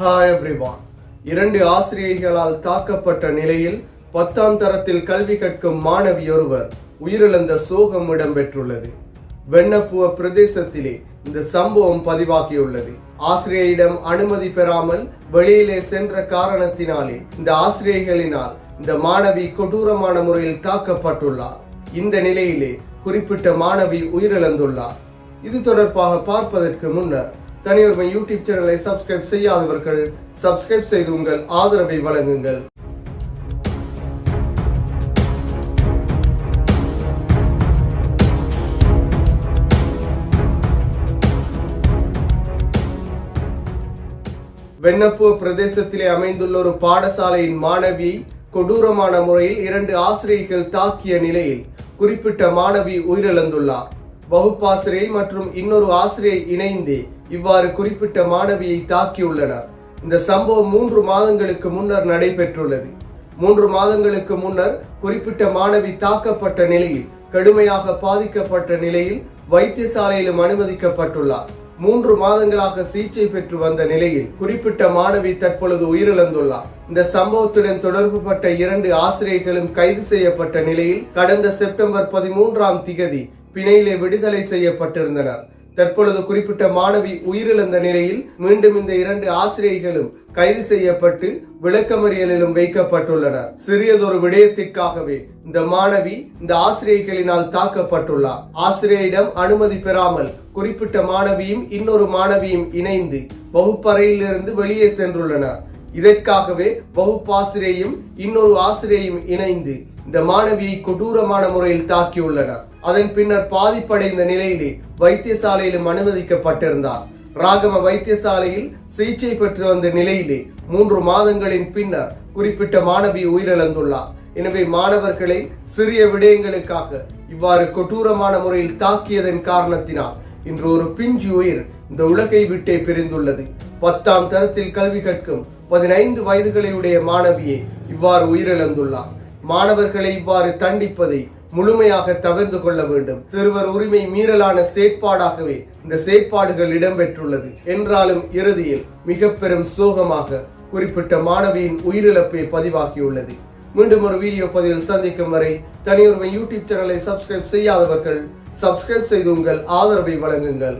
Hi everyone இரண்டு ஆசிரியைகளால் தாக்கப்பட்ட நிலையில் பத்தாம் தரத்தில் கல்வி கற்கும் மாணவியொருவர் உயிரிழந்த சோகம் இடம்பெற்றுள்ளது. வெண்ணப்புவ பிரதேசத்திலே இந்த சம்பவம் பதிவாகியுள்ளது. ஆசிரியரிடம் அனுமதி பெறாமல் வெளியிலே சென்ற காரணத்தினாலே இந்த ஆசிரியைகளினால் இந்த மாணவி கொடூரமான முறையில் தாக்கப்பட்டுள்ளார். இந்த நிலையிலே குறிப்பிட்ட மாணவி உயிரிழந்துள்ளார். இது தொடர்பாக பார்ப்பதற்கு முன்னர் தனியொருமை யூடியூப் சேனலை சப்ஸ்கிரைப் செய்யாதவர்கள் சப்ஸ்கிரைப் செய்து உங்கள் ஆதரவை வழங்குங்கள். வெண்ணப்பூர் பிரதேசத்திலே அமைந்துள்ள ஒரு பாடசாலையின் மாணவி கொடூரமான முறையில் இரண்டு ஆசிரியைகள் தாக்கிய நிலையில் குறிப்பிட்ட மாணவி உயிரிழந்துள்ளார். வகுப்பாசிரியை மற்றும் இன்னொரு ஆசிரியை இணைந்து இவ்வாறு குறிப்பிட்ட மாணவியை தாக்கியுள்ளனர். இந்த சம்பவம் மூன்று மாதங்களுக்கு முன்னர் நடைபெற்றுள்ளது. மூன்று மாதங்களுக்கு முன்னர் குறிப்பிட்ட மாணவி தாக்கப்பட்ட நிலையில் கடுமையாக பாதிக்கப்பட்ட நிலையில் வைத்தியசாலையிலும் அனுமதிக்கப்பட்டுள்ளார். மூன்று மாதங்களாக சிகிச்சை பெற்று வந்த நிலையில் குறிப்பிட்ட மாணவி தற்பொழுது உயிரிழந்துள்ளார். இந்த சம்பவத்துடன் தொடர்புபட்ட இரண்டு ஆசிரியர்களும் கைது செய்யப்பட்ட நிலையில் கடந்த செப்டம்பர் பதிமூன்றாம் திகதி பிணையிலே விடுதலை செய்யப்பட்டிருந்தனர். தற்பொழுது குறிப்பிட்ட மாணவி உயிரிழந்த நிலையில் மீண்டும் இந்த இரண்டு ஆசிரியர்களும் கைது செய்யப்பட்டு விளக்கமறியலிலும் வைக்கப்பட்டுள்ளனர். சிறியதொரு விடயத்திற்காகவே இந்த மாணவி இந்த ஆசிரியர்களினால் தாக்கப்பட்டுள்ளார். ஆசிரியரிடம் அனுமதி பெறாமல் குறிப்பிட்ட மாணவியும் இன்னொரு மாணவியும் இணைந்து வகுப்பறையிலிருந்து வெளியே சென்றுள்ளனர். இதற்காகவே வகுப்பாசிரியையும் இன்னொரு ஆசிரியையும் இணைந்து இந்த மாணவியை கொடூரமான முறையில் தாக்கியுள்ளனர். அதன் பின்னர் பாதிப்படைந்த நிலையிலே வைத்தியசாலையிலும் அனுமதிக்கப்பட்டிருந்தார். ராகம வைத்தியசாலையில் சிகிச்சை பெற்று வந்த நிலையிலே மூன்று மாதங்களின் பின்னர் குறிப்பிட்ட மாணவி உயிரிழந்துள்ளார். எனவே மாணவர்களை சிறிய விடயங்களுக்காக இவ்வாறு கொடூரமான முறையில் தாக்கியதன் காரணத்தினால் இன்று ஒரு பிஞ்சு உயிர் இந்த உலகை விட்டே பிரிந்துள்ளது. பத்தாம் தரத்தில் கல்வி கற்கும் பதினைந்து வயதுகளையுடைய மாணவியே இவ்வாறு உயிரிழந்துள்ளார். மாணவர்களை இவ்வாறு தண்டிப்பதை முழுமையாக தவிர்த்து கொள்ள வேண்டும். சிறுவர் உரிமை மீறலான செயற்பாடாகவே இந்த செயற்பாடுகள் இடம்பெற்றுள்ளது. என்றாலும் இறுதியில் மிக பெரும் சோகமாக குறிப்பிட்ட மாணவியின் உயிரிழப்பை பதிவாகியுள்ளது. மீண்டும் ஒரு வீடியோ பதிவில் சந்திக்கும் வரை தனியொருவன் யூடியூப் சேனலை சப்ஸ்கிரைப் செய்யாதவர்கள் சப்ஸ்கிரைப் செய்து உங்கள் ஆதரவை வழங்குங்கள்.